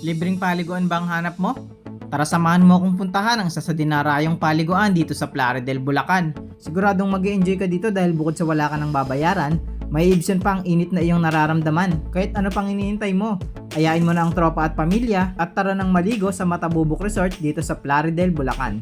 Libreng paliguan ba ang hanap mo? Tara samahan mo akong puntahan ang isa sa dinarayong paliguan dito sa Plaridel, Bulacan. Siguradong mag enjoy ka dito dahil bukod sa wala ka ng babayaran, may ibsan pa ang init na iyong nararamdaman. Kahit ano pang iniintay mo, ayain mo na ang tropa at pamilya at tara nang maligo sa Matabubok Resort dito sa Plaridel, Bulacan.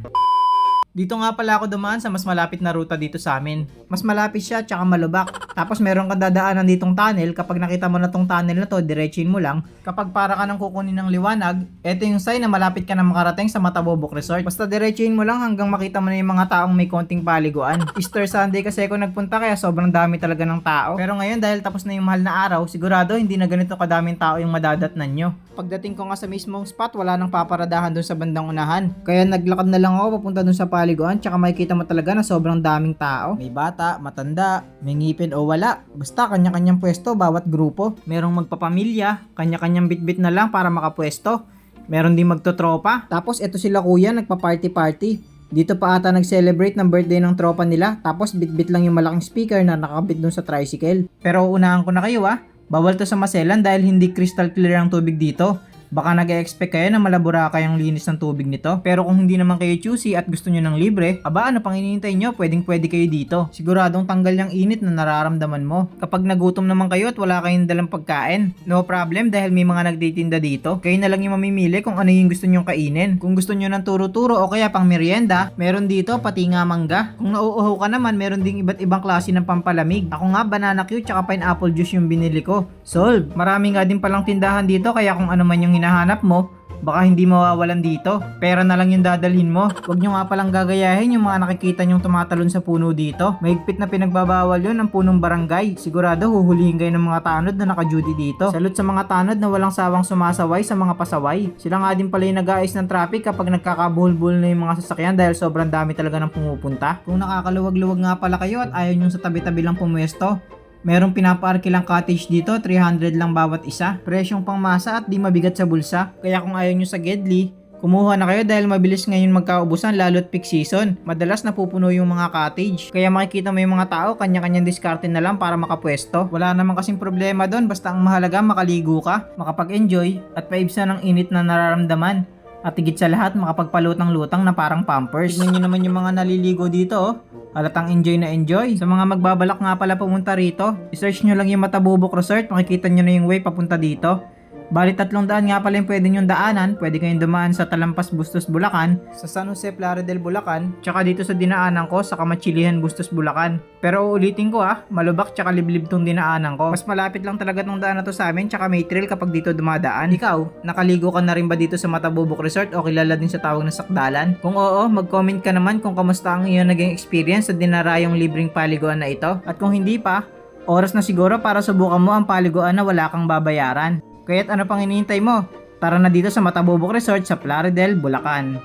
Dito nga pala ako dumaan sa mas malapit na ruta dito sa amin. Mas malapit siya tsaka malubak. Tapos meron kang dadaanan ditong tunnel. Kapag nakita mo na tong tunnel na to, diretsuin mo lang. Kapag para ka nang kukunin ng liwanag, eto yung sign na malapit ka na makarating sa Matabobok Resort. Basta diretsuin mo lang hanggang makita mo na yung mga taong may konting paliguan. Easter Sunday kasi ako nagpunta kaya sobrang dami talaga ng tao. Pero ngayon dahil tapos na yung mahal na araw, sigurado hindi na ganito kadaming tao yung madadatnan nyo. Pagdating ko nga sa mismong spot, wala nang paparadahan dun sa bandang unahan. Kaya naglakad na lang ako papunta dun sa paliguan tsaka makikita mo talaga na sobrang daming tao. May bata, matanda, may ngipin o wala. Basta kanya-kanyang pwesto bawat grupo. Merong magpapamilya, kanya-kanyang bitbit na lang para makapwesto. Meron din magtotropa. Tapos eto sila kuya, nagpa-party-party. Dito pa ata nag-celebrate ng birthday ng tropa nila. Tapos bitbit lang yung malaking speaker na nakabit dun sa tricycle. Pero unahan ko na kayo ah. Bawal to sa maselan dahil hindi crystal clear ang tubig dito. Baka nag-expect kayo na malabura kayang linis ng tubig nito. Pero kung hindi naman kayo choosy at gusto nyo ng libre, aba ano pang hinihintay nyo, pwedeng pwede kayo dito. Siguradong tanggal yung init na nararamdaman mo. Kapag nagutom naman kayo at wala kayong dalang pagkain, no problem dahil may mga nagtitinda dito. Kayo na lang yung mamimili kung ano yung gusto nyong kainin. Kung gusto nyo ng turo-turo o kaya pang merienda, meron dito pati nga mangga. Kung nauuhaw ka naman, meron ding iba't ibang klase ng pampalamig. Ako nga banana cue tsaka pineapple juice yung binili ko. Solve! Marami nga din palang tindahan dito kaya kung ano man yung hinahanap mo, baka hindi mawawalan dito. Pera na lang yung dadalhin mo. Huwag nyo nga palang gagayahin yung mga nakikita nyong tumatalon sa puno dito. Mahigpit na pinagbabawal yun ng punong barangay. Sigurado huhulihin kayo ng mga tanod na naka-duty dito. Salute sa mga tanod na walang sawang sumasaway sa mga pasaway. Sila nga din pala yung nag-aayos ng traffic kapag nagkakabuhol-buhol na yung mga sasakyan dahil sobrang dami talaga ng pumupunta. Kung nakakaluwag-luwag nga pala kayo at ayaw nyo sa tabi-tabi lang pumuesto, Merong pinapaarkilang cottage dito, 300 lang bawat isa. Presyong pangmasa at di mabigat sa bulsa. Kaya kung ayaw nyo sa Gedli, kumuha na kayo dahil mabilis ngayon magkaubusan lalo at peak season. Madalas napupuno yung mga cottage. Kaya makikita mo yung mga tao, kanya-kanyang diskarte na lang para makapwesto. Wala naman kasing problema doon, basta ang mahalaga makaligo ka, makapag-enjoy, at paibsa ng init na nararamdaman. At higit sa lahat, makapagpalutang-lutang na parang pampers. Tignan nyo naman yung mga naliligo dito, oh. Halatang enjoy na enjoy. Sa mga magbabalak nga pala pumunta rito, isearch nyo lang yung Matabubok Resort, makikita nyo na yung way papunta dito. Bali tatlong daan nga pala yung pwede nyong daanan. Pwede kayong dumaan sa Talampas Bustos Bulacan, sa San Jose Plaridel Bulacan, tsaka dito sa dinaanan ko sa Kamachilihan Bustos Bulacan. Pero uulitin ko ah, malubak tsaka liblib tong dinaanan ko. Mas malapit lang talaga tong daan na to sa amin tsaka may trail kapag dito dumadaan. Ikaw, nakaligo ka na rin ba dito sa Matabubok Resort o kilala din sa tawag na Sakdalan? Kung oo, mag-comment ka naman kung kamusta ang iyong naging experience sa dinarayong libreng paliguan na ito. At kung hindi pa, oras na siguro para subukan mo ang paliguan na wala kang babayaran. Kaya't ano pang hinihintay mo? Tara na dito sa Matabubok Resort sa Plaridel, Bulacan.